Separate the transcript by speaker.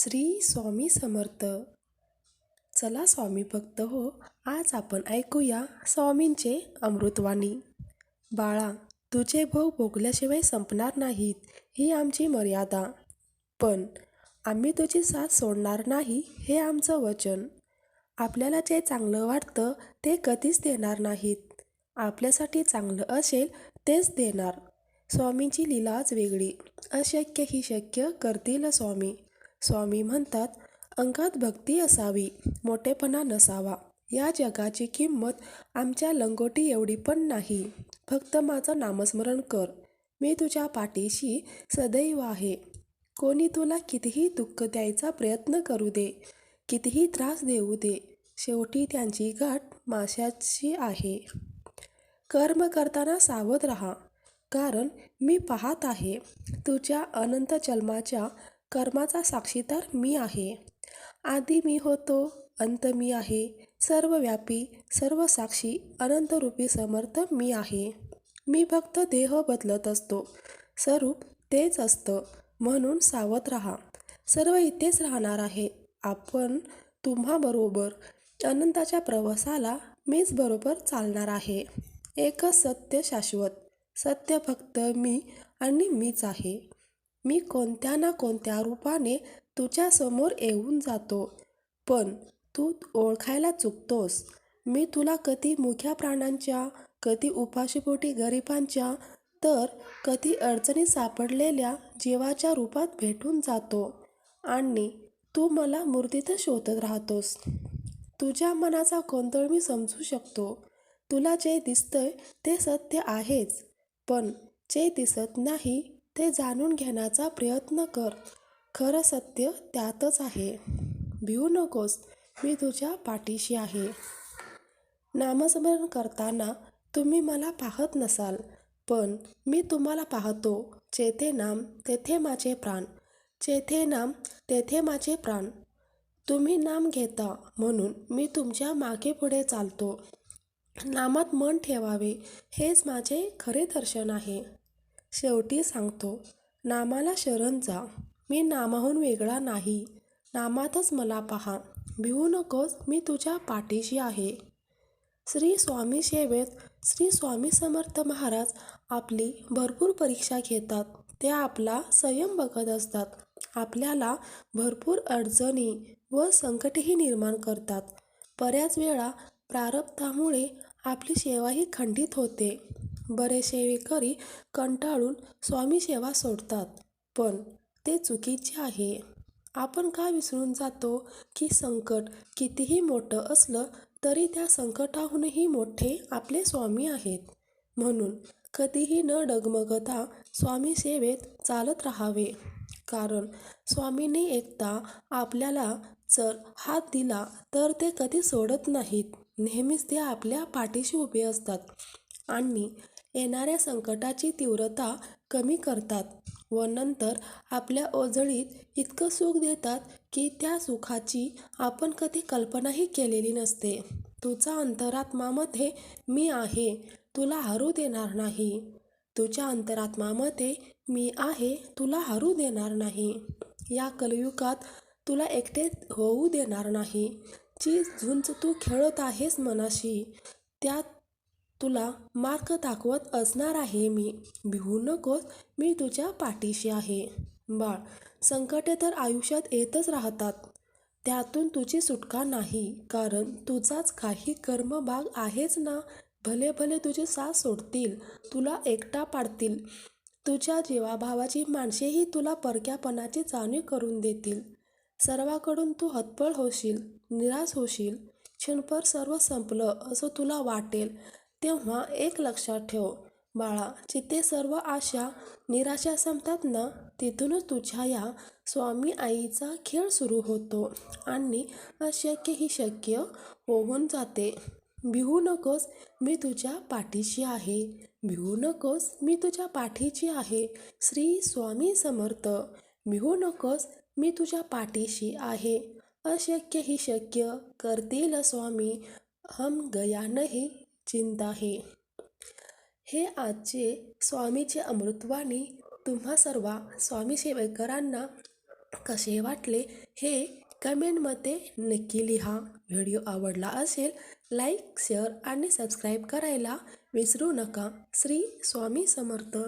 Speaker 1: श्री स्वामी समर्थ. चला स्वामी भक्त हो आज आपण ऐकूया स्वामींचे अमृतवाणी. बाळा तुझे भोग भोगल्याशिवाय संपणार नाहीत ही आमची मर्यादा. पण आम्ही तुझी साथ सोडणार नाही हे आमचं वचन. आपल्याला जे चांगलं वाटतं ते कधीच देणार नाहीत. आपल्यासाठी चांगलं असेल तेच देणार. स्वामींची लीलाच वेगळी. अशक्य ही शक्य करतील स्वामी. स्वामी म्हणतात अंगात भक्ती असावी मोठेपणा नसावा. या जगाची किंमत आमच्या लंगोटी एवढी पण नाही. फक्त माझं नामस्मरण कर. मी तुझ्या पाठीशी सदैव आहे. कोणी तुला कितीही दुःख द्यायचा प्रयत्न करू दे कितीही त्रास देऊ दे शेवटी त्यांची गाठ माशाची आहे. कर्म करताना सावध राहा. कारण मी पाहत आहे तुझ्या अनंत जन्माच्या कर्माचा साक्षीदार मी आहे. आधी मी होतो अंत मी आहे. सर्वव्यापी सर्व साक्षी अनंतरूपी समर्थ मी आहे. मी फक्त देह बदलत असतो. स्वरूप तेच असतं. म्हणून सावध राहा. सर्व इथेच राहणार आहे. आपण तुम्हाबरोबर अनंताच्या प्रवासाला मीच बरोबर चालणार आहे. एकच सत्य शाश्वत. सत्य फक्त मी आणि मीच आहे. मी कोणत्या ना कोणत्या रूपाने तुझ्या समोर येऊन जातो. पण तू ओळखायला चुकतोस. मी तुला कधी मुख्या प्राण्यांच्या कधी उपाशीपोटी गरिबांच्या तर कधी अडचणी सापडलेल्या जीवाच्या रूपात भेटून जातो. आणि तू मला मूर्तीतच शोधत राहतोस. तुझ्या मनाचा गोंधळ मी समजू शकतो. तुला जे दिसतंय ते सत्य आहेच. पण जे दिसत नाही ते जाणून घेण्याचा प्रयत्न कर. खरं सत्य त्यातच आहे. भिवू नकोस मी तुझ्या पाठीशी आहे. नामस्मरण करताना तुम्ही मला पाहत नसाल पण मी तुम्हाला पाहतो जेथे नाम तेथे माझे प्राण. जेथे नाम तेथे माझे प्राण. तुम्ही नाम घेता म्हणून मी तुमच्या मागे पुढे चालतो. नामात मन ठेवावे हेच माझे खरे दर्शन आहे. शेवटी सांगतो नामाला शरण जा. मी नामाहून वेगळा नाही. नामातच मला पहा. भिवू नकोस. मी तुझ्या पाठीशी आहे. श्री स्वामी सेवेत श्री स्वामी समर्थ महाराज आपली भरपूर परीक्षा घेतात. ते आपला संयम बघत असतात. आपल्याला भरपूर अडचणी व संकटेही निर्माण करतात. बऱ्याच वेळा प्रारब्धामुळे आपली सेवाही खंडित होते. बरे सेवेकरी कंटाळून स्वामी सेवा सोडतात. पण ते चुकीचे आहे. आपण का विसरून जातो की संकट कितीही मोठं असलं तरी त्या संकटाहूनही मोठे आपले स्वामी आहेत. म्हणून कधीही न डगमगता स्वामी सेवेत चालत राहावे. कारण स्वामींनी एकदा आपल्याला जर हात दिला तर ते कधी सोडत नाहीत. नेहमीच ते आपल्या पाठीशी उभे असतात. आणि येणाऱ्या संकटाची तीव्रता कमी करतात व नंतर आपल्या ओझळीत इतकं सुख देतात की त्या सुखाची आपण कधी कल्पनाही केलेली नसते. तुझा अंतरात्मामध्ये मी आहे तुला हरू देणार नाही. तुझ्या अंतरात्मामध्ये मी आहे तुला हरू देणार नाही. या कलयुगात तुला एकटे होऊ देणार नाही. जी झुंज तू खेळत आहेस मनाशी त्यात तुला मार्ग दाखवत असणार आहे मी. भिवू नकोस मी तुझ्या पाठीशी आहे. बाळ संकटे तर आयुष्यात येतच राहतात. त्यातून तुझी सुटका नाही कारण तुझाच काही कर्मभाग आहेच ना? भले भले तुझे साथ सोडतील तुला एकटा पाडतील. तुझ्या जीवाभावाची माणसेही तुला परक्यापणाची जाणीव करून देतील. सर्वाकडून तू हतबळ होशील निराश होशील. क्षणभर सर्व संपलं असं तुला वाटेल. तेव्हा एक लक्षात ठेव बाळा जिथे सर्व आशा निराशा संपतात ना तिथूनच तुझ्या या स्वामी आईचा खेळ सुरू होतो आणि अशक्य ही शक्य होऊन जाते. भिवू नकोस मी तुझ्या पाठीशी आहे. भिवू नकोस मी तुझ्या पाठीची आहे. श्री स्वामी समर्थ भिवू नकोस मी तुझ्या पाठीशी आहे. अशक्य ही शक्य करतील स्वामी हम गया नाही. चिंता हे हे आजचे स्वामीचे अमृतवाणी तुम्हा सर्व स्वामी सेवेकरांना कसे वाटले हे कमेंटमध्ये नक्की लिहा. व्हिडिओ आवडला असेल लाईक शेअर आणि सबस्क्राईब करायला विसरू नका. श्री स्वामी समर्थ.